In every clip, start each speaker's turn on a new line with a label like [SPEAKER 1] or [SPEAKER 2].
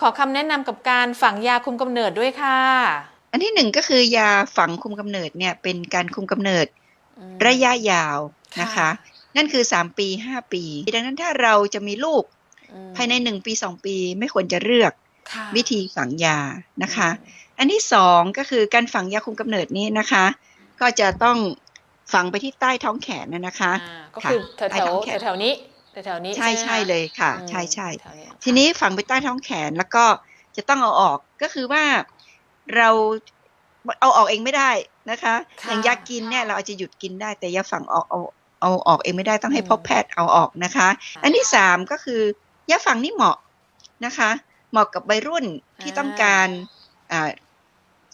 [SPEAKER 1] ขอคำแนะนำกับการฝังยาคุมกำเนิดด้วยค่ะ
[SPEAKER 2] อันที่หนึ่งก็คือยาฝังคุมกำเนิดเนี่ยเป็นการคุมกำเนิด
[SPEAKER 1] อืม
[SPEAKER 2] ระยะยาวนะคะ
[SPEAKER 1] ค่ะ
[SPEAKER 2] นั่นคือ3ปี5ปี ดังนั้นถ้าเราจะมีลูก
[SPEAKER 1] อืม
[SPEAKER 2] ภายใน1ปี2ปีไม่ควรจะเลือก
[SPEAKER 1] ค่ะ
[SPEAKER 2] วิธีฝังยานะคะ
[SPEAKER 1] อืม
[SPEAKER 2] อันที่สองก็คือการฝังยาคุมกำเนิดนี้นะคะ ก็จะต้องฝังไปที่ใต้ท้องแขนนะนะคะ
[SPEAKER 1] อ่าก็คือแถว
[SPEAKER 2] ใต้
[SPEAKER 1] แถว
[SPEAKER 2] ท้องแขน
[SPEAKER 1] แถวๆนี้ แถวๆนี้
[SPEAKER 2] ใช่
[SPEAKER 1] ไหม
[SPEAKER 2] ใช่
[SPEAKER 1] คะ
[SPEAKER 2] เลยค่ะ
[SPEAKER 1] อืม
[SPEAKER 2] ใช่ใช่
[SPEAKER 1] แถวเนี้ย
[SPEAKER 2] ทีนี้ฝังไปใต้ท้องแขนแล้วก็จะต้องเอาออกก็คือว่าเราเอาออกเองไม่ได้นะคะ
[SPEAKER 1] ค่ะ
[SPEAKER 2] อย่างยากินเนี่ยเราอาจจะหยุดกินได้แต่ยาฝังออกเอาเอาออกเองไม่ได้ต้องให้
[SPEAKER 1] อืม
[SPEAKER 2] พบแพทย์เอาออกนะคะ อันที่สามก็คือยาฝังนี่เหมาะนะคะ เหมาะกับวัยรุ่นที่ต้องการอ่า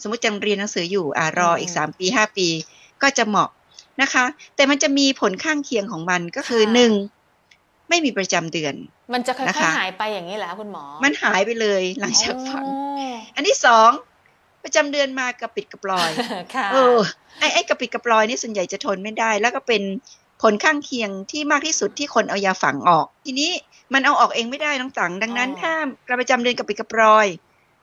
[SPEAKER 2] สมมติจะเรียนหนังสืออยู่อ่ารออีกสามปีห้าปี ก็จะเหมาะนะคะ แต่มันจะมีผลข้างเคียงของมันก็คือหนึ่ง ไม่มีประจำเดือน
[SPEAKER 1] มันจะค่อ
[SPEAKER 2] นะ
[SPEAKER 1] ย
[SPEAKER 2] คะ
[SPEAKER 1] ๆหายไปอย่างนี้แหละคุณหมอ
[SPEAKER 2] มันหายไปเลยหลังจากฝัง
[SPEAKER 1] อ๋อ
[SPEAKER 2] อันที่สองประจำเดือนมากระปิดกระปลอย
[SPEAKER 1] ค่ะ
[SPEAKER 2] เออไอ้ไอ้กระปิดกระปลอยนี่ส่วนใหญ่จะทนไม่ได้ แล้วก็เป็นผลข้างเคียงที่มากที่สุดที่คนเอายาฝังออก ทีนี้มันเอาออกเองไม่ได้น้องตังดังนั้น
[SPEAKER 1] อ๋อ
[SPEAKER 2] ถ้ากระประจำเดือนกระปิดกระปลอย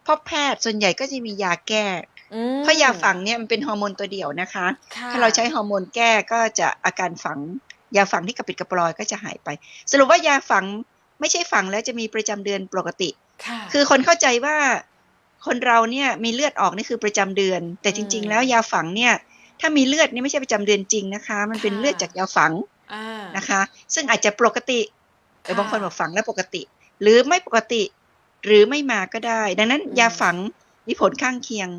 [SPEAKER 2] พบแพทย์ส่วนใหญ่ก็จะมียาแก้
[SPEAKER 1] อืม
[SPEAKER 2] เพราะยาฝังเนี่ยมันเป็นฮอร์โมนตัวเดียวนะคะ
[SPEAKER 1] ค่ะ
[SPEAKER 2] ถ้าเราใช้ฮอร์โมนแก้ก็จะอาการฝัง ยาฝังที่กระปิดกระปลอยก็จะหายไป สรุปว่ายาฝังไม่ใช่ฝังแล้วจะมีประจำเดือนปกติ
[SPEAKER 1] ค่ะ
[SPEAKER 2] คือคนเข้าใจว่าคนเราเนี่ยมีเลือดออกนี่คือประจำเดือน แต่จริง
[SPEAKER 1] อืม
[SPEAKER 2] ๆแล้วยาฝังเนี่ย ถ้ามีเลือดนี่ไม่ใช่ประจำเดือนจริงนะคะ มันเป็น
[SPEAKER 1] ค่ะ
[SPEAKER 2] เลือดจากยาฝัง
[SPEAKER 1] อ่า
[SPEAKER 2] นะคะ ซึ่งอาจจะปกติแต่
[SPEAKER 1] ค่ะ
[SPEAKER 2] บางคนบอกฝังแล้วปกติ หรือไม่ปกติ หรือไม่มาก็ได้ ดังนั้น
[SPEAKER 1] อืม
[SPEAKER 2] ยาฝังมีผลข้างเคียง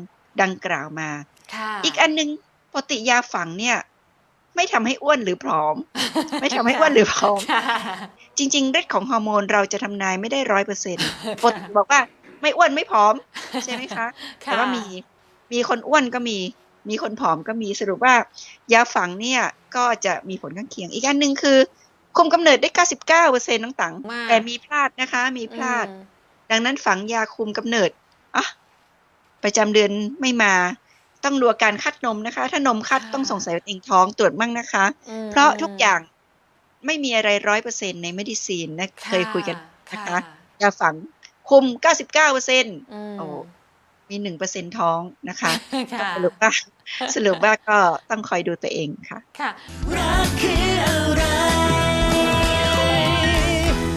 [SPEAKER 2] ดังกล่าวมา
[SPEAKER 1] ค่ะ
[SPEAKER 2] อีกอันหนึงปกติยาฝังเนี่ย ไม่ทำให้อ้วนหรือผอม ไม่ทำให้อ้วนหรือผอม
[SPEAKER 1] ค่ะ
[SPEAKER 2] จริงๆฤทธิ์ของฮอร์โมนเราจะทำนายไม่ได้ร้อยเปอร์เซ็นต์ปกติบอกว่าไม่อ้วนไม่ผอม ใช่ไหมคะ แต่ว่ามีมีคนอ้วนก็มี มีคนผอมก็มีสรุปว่ายาฝังเนี่ยก็จะมีผลข้างเคียง อีกอันหนึ่งคือ คุมกำเนิดได้99เปอร์เซ็นต์ต่าง
[SPEAKER 1] มาก
[SPEAKER 2] ๆแต่มีพลาดนะคะ มีพลาด
[SPEAKER 1] อืม
[SPEAKER 2] ดังนั้นฝังยาคุมกำเนิดอะประจำเดือนไม่มา ต้องดูอาการคัดนมนะคะ ถ้านมคัดต้องสงสัยว่าตัวเองท้องตรวจมั่งนะคะ
[SPEAKER 1] อืม
[SPEAKER 2] เพราะทุกอย่างไม่มีอะไรร้อยเปอร์เซ็นใน m e d ดิซีนนะเคยคุยกันนะคะยาฝังคุม99เปอร์เซ็น
[SPEAKER 1] อืม
[SPEAKER 2] โอ้มีหนึ่งเปอร์เซ็นท้องนะคะ
[SPEAKER 1] ค่ะ
[SPEAKER 2] สรุปว่าสรุปว่าก็ต้องคอยดูตัวเองค่ะ